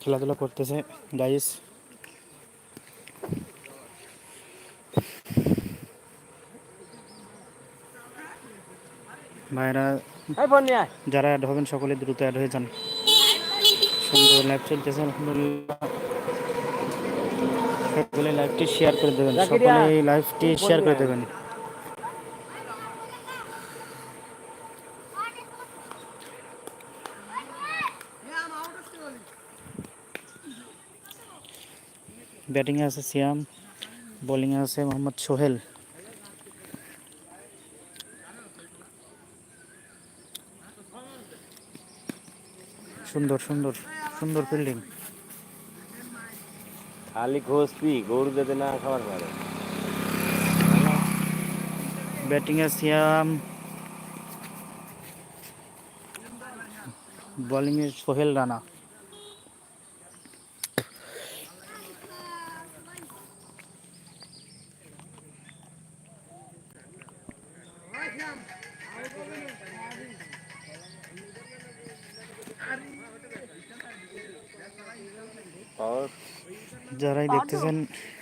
খেলাধুলা করতেছে গাইস ভাইরা যারা অ্যাড হবেন সকলে দ্রুত অ্যাড হয়ে যান। সুন্দর লাইভ চলতেছে আলহামদুলিল্লাহ। সকলে লাইভটি শেয়ার করে দেবেন সকলে লাইভটি শেয়ার করে দেবেন। ব্যাটিংয়ে আছে সিয়াম বোলিংয়ে আছে মোহাম্মদ সোহেল। সুন্দর সুন্দর সুন্দর ফিল্ডিং খালি ঘষবি গরু যাতে না খাবার পারে। ব্যাটিংয়ে সিয়াম বোলিংয়ে সোহেল রানা। যারাই দেখতেছেন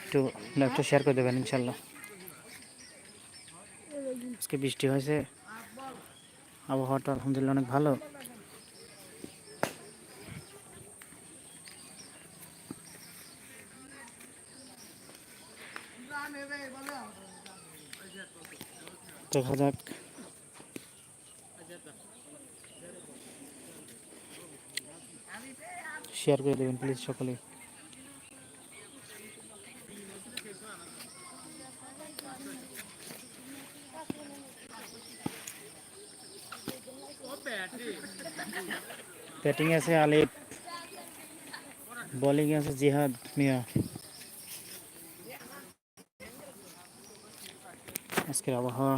একটু লাইভটা শেয়ার করে দেবেন ইনশাল্লাহ। আজকে বৃষ্টি হয়েছে। আবহাওয়াটা আলহামদুলিল্লাহ অনেক ভালো। দেখা যাক। শেয়ার করে দেবেন প্লিজ সকলে। ব্যাটিং আছে আলিফ বোলিং আছে জিহাদ মিয়া। আজকের আবহাওয়া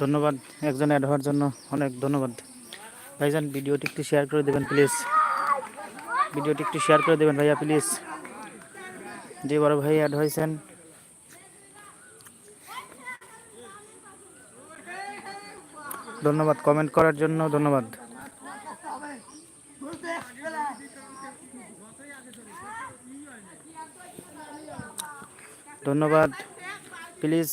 ধন্যবাদ একজন অ্যাড হওয়ার জন্য অনেক ধন্যবাদ। ভাইজান, ভিডিওটি একটু শেয়ার করে দেবেন প্লিজ ভিডিওটি একটু শেয়ার করে দেবেন ভাইয়া প্লিজ যে বড় ভাই অ্যাড হয়েছেন ধন্যবাদ। কমেন্ট করার জন্য ধন্যবাদ। ধন্যবাদ। প্লিজ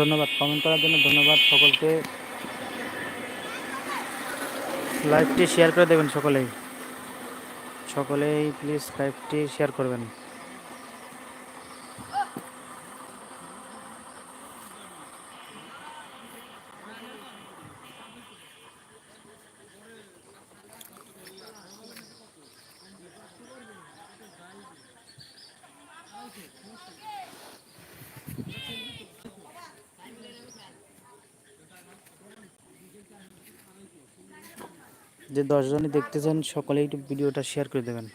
ধন্যবাদ। কমেন্ট করার জন্য ধন্যবাদ সকলকে। লাইভটি শেয়ার করে দেবেন সকলেই। সকলেই প্লিজ লাইভটি শেয়ার করবেন। যে দশজনই দেখতেছেন, সকলেই একটু ভিডিওটা শেয়ার করে দেবেন।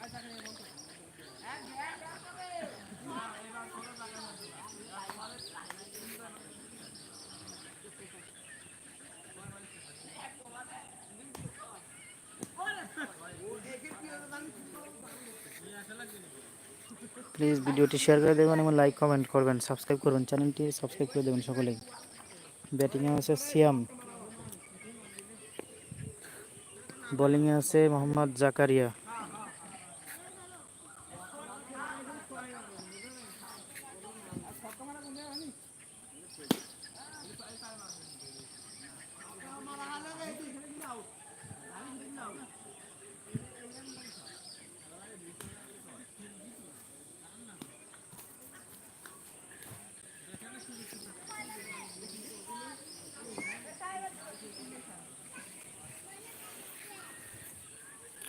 প্লিজ ভিডিওটি শেয়ার করে দেবেন এবং লাইক কমেন্ট করবেন। সাবস্ক্রাইব করবেন। চ্যানেলটি সাবস্ক্রাইব করে দেবেন সকলেই। ব্যাটিংয়ে আছে সিয়াম বোলিংয়ে আছে মোহাম্মদ জাকারিয়া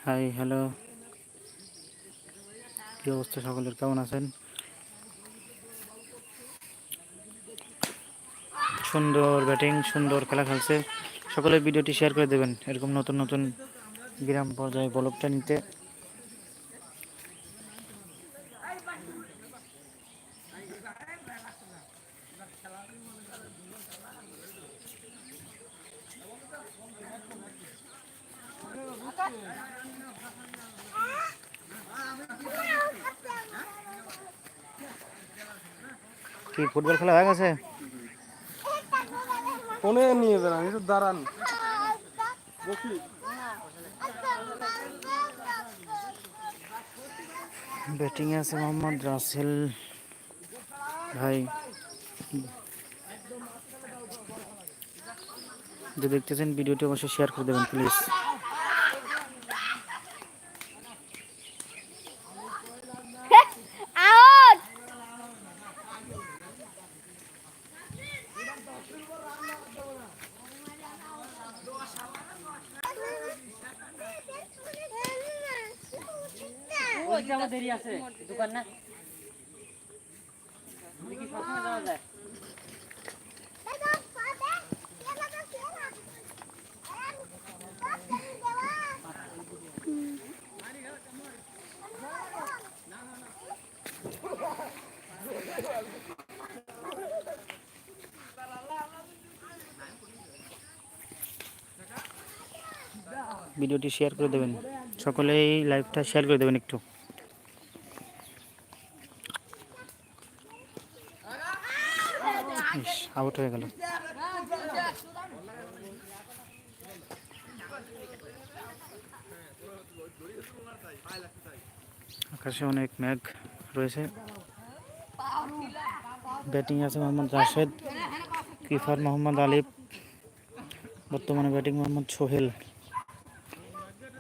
হাই হ্যালো কি অবস্থা সকলের? কেমন আছেন? সুন্দর ব্যাটিং সুন্দর খেলা খেলছে। সকলের ভিডিওটি শেয়ার করে দেবেন। এরকম নতুন নতুন গ্রাম পর্যায়ে বলকটা নিতে কি ফুটবল খেলা হয়ে গেছে? ফোনে নিয়ে একটু দাঁড়ান। ব্যাটিং আছে মোহাম্মদ রাসেল ভাই। যে দেখতেছেন ভিডিওটি অবশ্যই শেয়ার করে দেবেন প্লিজ ভিডিওটি শেয়ার করে দেবেন। সকলেই লাইভটা শেয়ার করে দেবেন একটু। আউট হয়ে গেল। আকাশে অনেক মেঘ রয়েছে। ব্যাটিং আছে মোহাম্মদ রাশেদ, কিফার মোহাম্মদ আলিফ, বর্তমানে ব্যাটিং মোহাম্মদ সোহেল।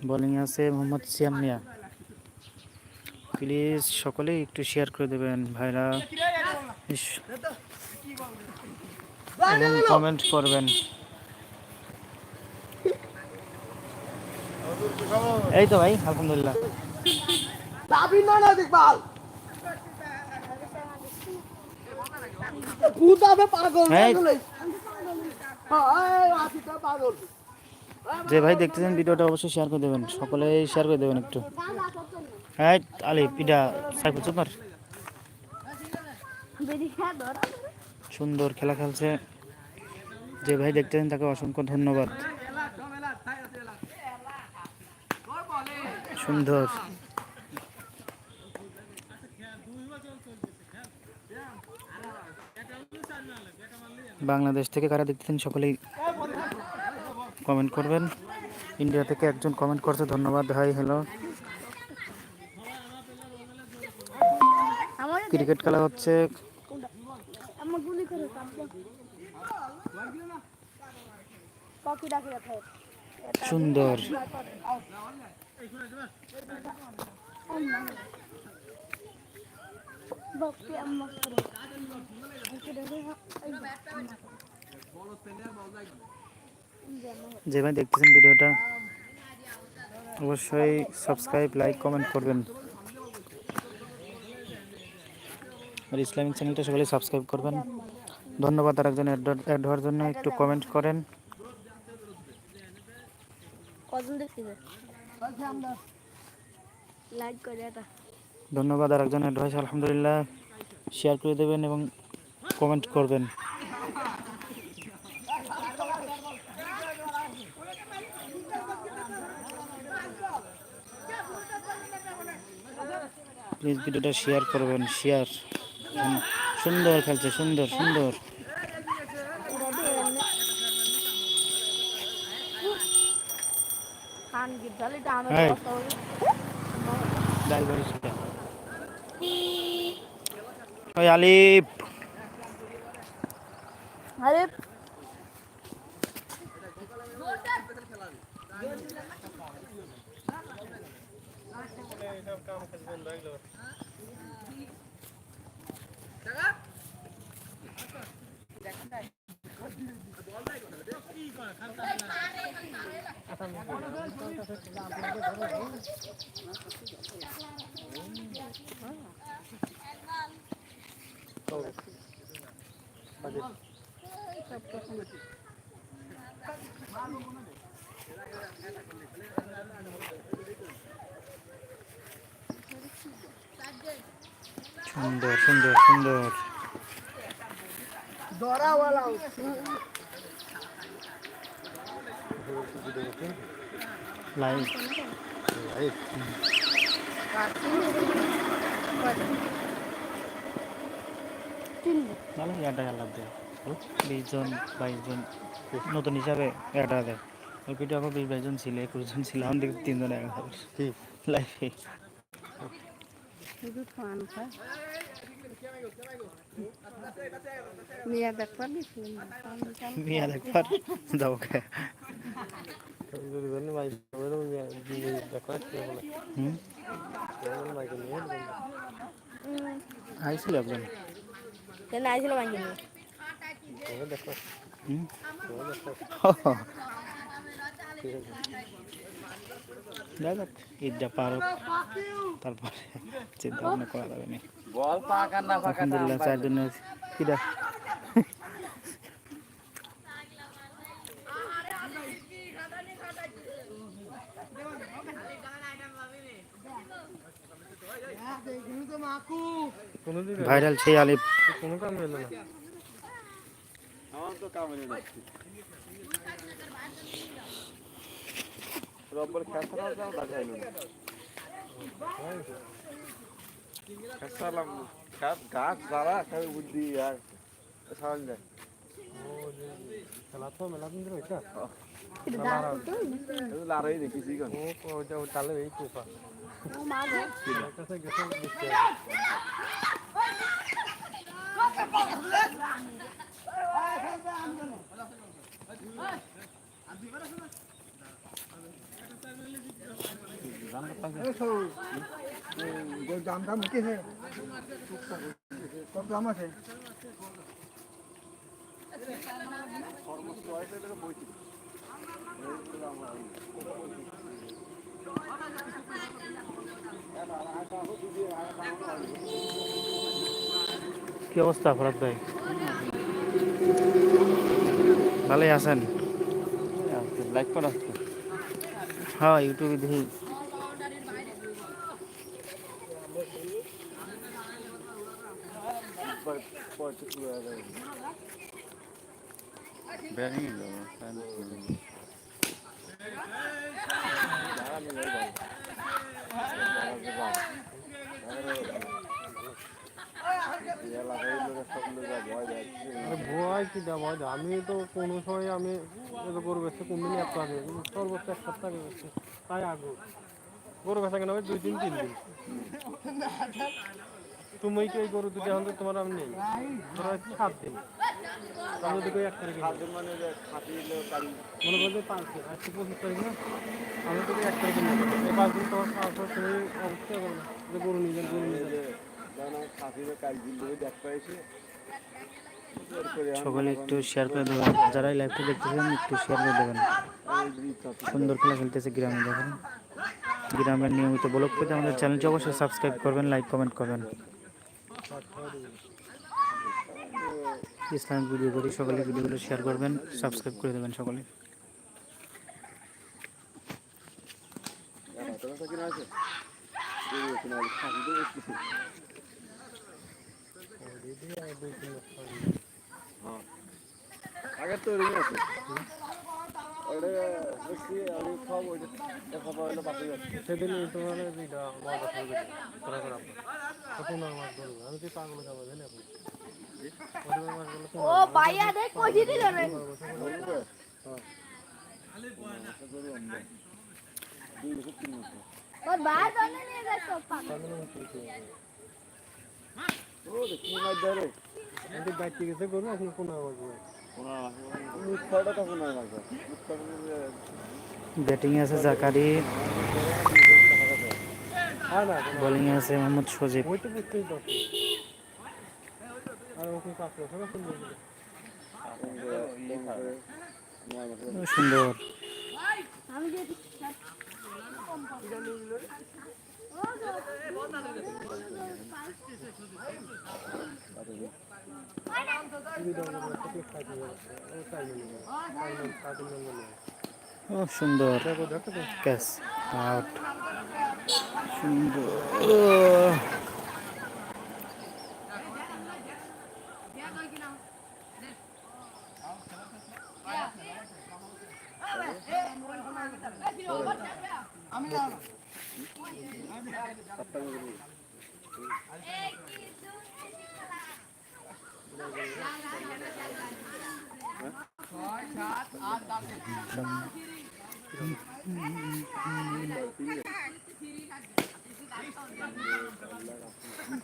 বোলিং আছে মোহাম্মদ সিয়াম মিয়া। প্লিজ সকলেই একটু শেয়ার করে দেবেন ভাইরা। এবং কমেন্ট করবেন। এই তো ভাই আলহামদুলিল্লাহ। যে ভাই দেখতেছেন ভিডিওটা অবশ্যই শেয়ার করে দেবেন। সকলেই শেয়ার করে দেবেন একটু। হ্যাঁ আলিফ এটা সাইফুল সুপার সুন্দর খেলা খেলছে। যে ভাই দেখতেছেন তাকে অসংখ্য ধন্যবাদ। সুন্দর। বাংলাদেশ থেকে কারা দেখতেছেন সকলেই কমেন্ট করবেন। ইন্ডিয়া থেকে একজন কমেন্ট করছে ধন্যবাদ হাই হ্যালো ক্রিকেট খেলা হচ্ছে। আমার গুলি করে ডাকি রাখে। সুন্দর। যে ভাই দেখতেছেন ভিডিওটা অবশ্যই সাবস্ক্রাইব লাইক কমেন্ট করবেন। আর ইসলামিক চ্যানেলটা সকলে সাবস্ক্রাইব করবেন। ধন্যবাদ আর একজন অ্যাড হওয়ার জন্য একটু কমেন্ট করেন। ধন্যবাদ আর একজন অ্যাড হয়েছে আলহামদুলিল্লাহ। শেয়ার করে দেবেন এবং কমেন্ট করবেন। প্লিজ ভিডিওটা শেয়ার করবেন শেয়ার সুন্দর খেলছে সুন্দর সুন্দর। খান গিট ঢালি এটা আমি এই। বস্তা হই ড্রাইভার হিসেবে ওই আলিফ আরে সুন্দর সুন্দর সুন্দর। লাইভ ভালো এটা লাভ দেয় বিশ জন বাইশ জন নতুন হিসাবে এটা দেয় ওই ভিডিও আমার বিশ বাইশ জন ছিল একুশ জন ছিল আমার দিকে তিনজন লাইফে মিয়া দেখবার মিয়া দেখবার? যাব আইছিল একজন কেন আইছিল ভাঙি নিয়ে হুম দেখ ঈদটা পার হোক, তারপরে চিন্তা ভাবনা করা যাবে না বল পাকা না পাকা আলহামদুলিল্লাহ চারজনের কিরা ভাইরাল সেই আলিফ কোনো কাম এলো না আমার তো গাছ যারা বুদ্ধি আর খেলা তো মেলা দিন ধরে হইতা ও তালে এই কোপা মা গো কাছে গেছে দাম দাম উঠেছে কত দাম আছে কি অবস্থা ফরাদ ভাই? ভালোই আছেন? লাইক করা হ্যাঁ ইউটিউবে দেখি। ব্যারিং কি আমি তো কোনো সময় আমি গরু বেচতে কোনদিনই এক আগে সর্বোচ্চ এক সপ্তাহ বেচছি। তাই আগে গরু বেচা কেন দুই দিন, তিন দিন। তুমি কি গরু দুটো এখন তোমার আমি নেই? ধরো সাত দিন যদি কই এক। মানে কারি করবে পাঁচ দিন। পঁচিশ তারিখ না? আমি তোকে এক পাঁচ দিন তোমার তুমি না। যে গরু নিয়ে গরু নিয়ে সকলে একটু শেয়ার করে দেবেন। যারাই এই লাইভটা দেখতেছেন, একটু শেয়ার করে দেবেন। সুন্দর খেলা খেলতেছে গ্রামে, দেখেন। গ্রামের নিয়মিত ব্লগ পেতে আমাদের চ্যানেলটি অবশ্যই সাবস্ক্রাইব করবেন লাইক কমেন্ট করবেন। ইসলামিক ভিডিও করি সকলে ভিডিওগুলো শেয়ার করবেন সাবস্ক্রাইব করে দেবেন সকলে। সেদিন তোমার আমি তো পাগল যাব জানি আপনি? ওই মাছগুলো ও ভাইয়া দেখ কইছি দিল রে। ও ভাই দলে নিয়ে যাচ্ছ ও দেখি ধরে আমি গেছে ব্যাটিংয়ে আছে জাকারি না আছে মোহাম্মদ সজীব। সুন্দর। সুন্দর। দিচ্ছি ও সুন্দর। ক্যাচ আউট সুন্দর ও,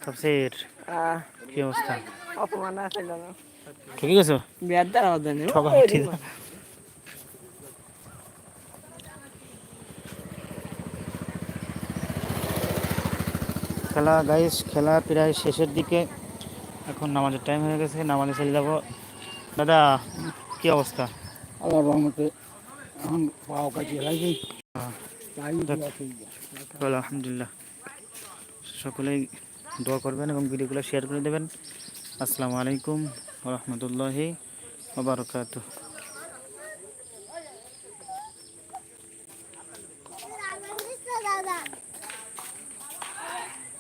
তাফসীর। কি অবস্থা? অপমান আছে না ঠিকই গেছো বিয়ার দ্বারা হবে না ঠকা ঠিক খেলা গাইস খেলা প্রায় শেষের দিকে। এখন নামাজের টাইম হয়ে গেছে নামাজে চলে যাব। দাদা কি অবস্থা? আল্লাহর রহমতে এখন পাও কাটিয়ে লাগি হ্যাঁ। আলহামদুলিল্লাহ। সকলেই দোয়া করবেন এবং ভিডিওগুলো শেয়ার করে দেবেন। আসসালামু আলাইকুম রহমতুল্লাহি ওবরাকাতুহ